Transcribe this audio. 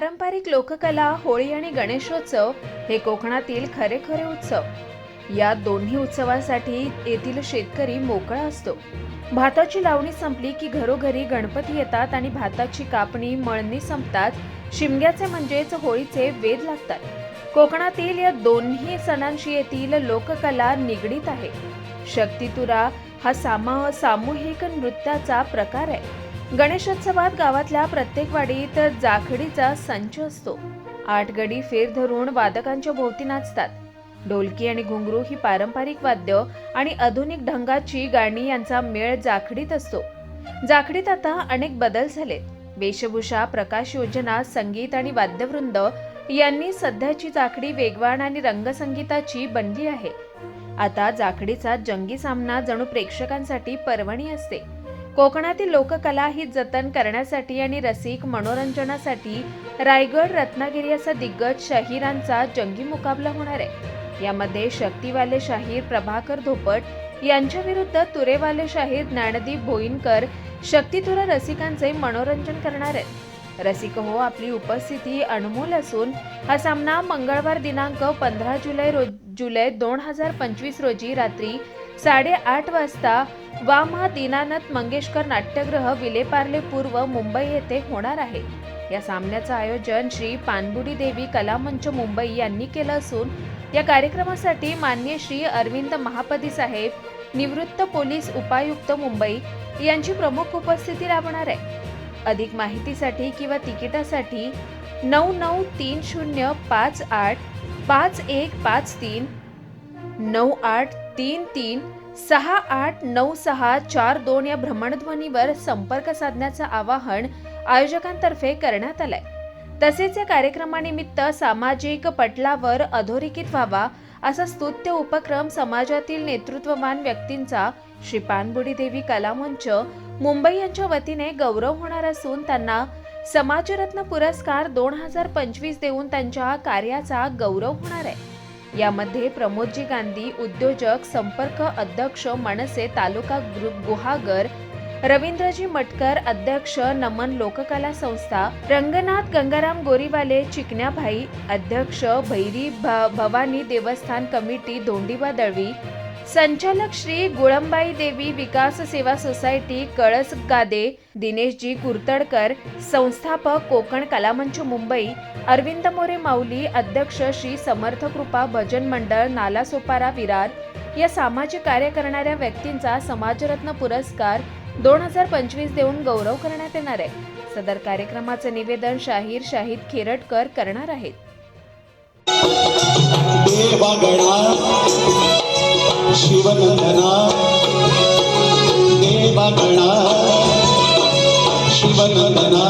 पारंपरिक लोककला होळी आणि गणेशोत्सव हे कोकणातील खरे खरे उत्सव. या दोन्ही उत्सवासाठी येथील शेतकरी मोकळा असतो. भाताची लावणी संपली की घरोघरी गणपती येतात आणि भाताची कापणी मळणी संपतात. शिमग्याचे म्हणजेच होळीचे वेध लागतात. कोकणातील या दोन्ही सणांशी येथील लोककला निगडीत आहे. शक्तितुरा हा सामा सामूहिक नृत्याचा प्रकार आहे. गणेशोत्सवात गावातल्या प्रत्येक वाडीत जाखडीचा संच असतो. आठ गडी फेर धरून वादकांच्या भोवती नाचतात. ढोलकी आणि घुंगरू ही पारंपरिक वाद्य आणि आधुनिक ढंगाची गाणी यांचा मेळ जाखडीत असतो. जाखडीत आता अनेक बदल झालेत. वेशभूषा प्रकाश योजना संगीत आणि वाद्यवृंद यांनी सध्याची जाखडी वेगवान आणि रंगसंगीताची बनली आहे. आता जाखडीचा जंगी सामना जणू प्रेक्षकांसाठी पर्वणी असते. कोकणातील लोककला ही जतन करण्यासाठी आणि रसिक मनोरंजनासाठी रायगड रत्नागिरी असा दिग्गज शाहिरांचा जंगी मुकाबला होणार आहे. यामध्ये शक्तीवाले शाहीर प्रभाकर धोपट यांच्या विरुद्ध तुरेवाले शाहीर ज्ञानदीप भोईनकर शक्तितुरा रसिकांचे मनोरंजन करणार आहेत. रसिक हो आपली उपस्थिती अनमोल असून हा सामना मंगळवार दिनांक पंधरा जुलै रोज जुलै दोन हजार पंचवीस रोजी रात्री साडेआठ वाजता वामा दीनानाथ मंगेशकर नाट्यगृह विलेपार्ले पूर्व मुंबई येथे होणार आहे. या सामन्याचं आयोजन श्री पानबुडी देवी कलामंच मुंबई यांनी केलं असून या कार्यक्रमासाठी मान्य श्री अरविंद महापदी साहेब निवृत्त पोलीस उपायुक्त मुंबई यांची प्रमुख उपस्थिती लाभणार आहे. अधिक माहितीसाठी किंवा तिकिटासाठी नऊ नऊ तीन शून्य पाच आठ पाच एक पाच तीन नऊ आठ तीन तीन सहा आठ नऊ सहा चार दोन या भ्रमणध्वनीवर संपर्क साधण्याचं आवाहन आयोजकांतर्फे करण्यात आलंय. तसेच या कार्यक्रमानिमित्त सामाजिक पटलावर अधोरेखित व्हावा असा स्तुत्य उपक्रम समाजातील नेतृत्ववान व्यक्तींचा श्री पानबुडी देवी कलामंच मुंबई यांच्या वतीने गौरव होणार असून त्यांना समाजरत्न पुरस्कार दोन हजार पंचवीस देऊन त्यांच्या कार्याचा गौरव होणार आहे. यामध्ये प्रमोदजी गांधी उद्योजक संपर्क अध्यक्ष मनसे तालुका ग्रुप गुहागर रवींद्रजी मटकर अध्यक्ष नमन लोककला संस्था रंगनाथ गंगाराम गोरीवाले चिकण्याभाई अध्यक्ष भैरी भ- भवानी देवस्थान कमिटी दोंडीबा दळवी संचालक श्री गुळंबाई देवी विकास सेवा सोसायटी कळस गादे दिनेशजी कुरतडकर संस्थापक कोकण कलामंच मुंबई अरविंद मोरे माऊली अध्यक्ष श्री समर्थ कृपा भजन मंडळ नालासोपारा विरार. या सामाजिक कार्य करणाऱ्या व्यक्तींचा समाजरत्न पुरस्कार दोन हजार पंचवीस देऊन गौरव करण्यात येणार आहे. सदर कार्यक्रमाचं निवेदन शाहीर शाहिद खेरटकर करणार आहेत. शिवनंदना देवगणा शिवनंदना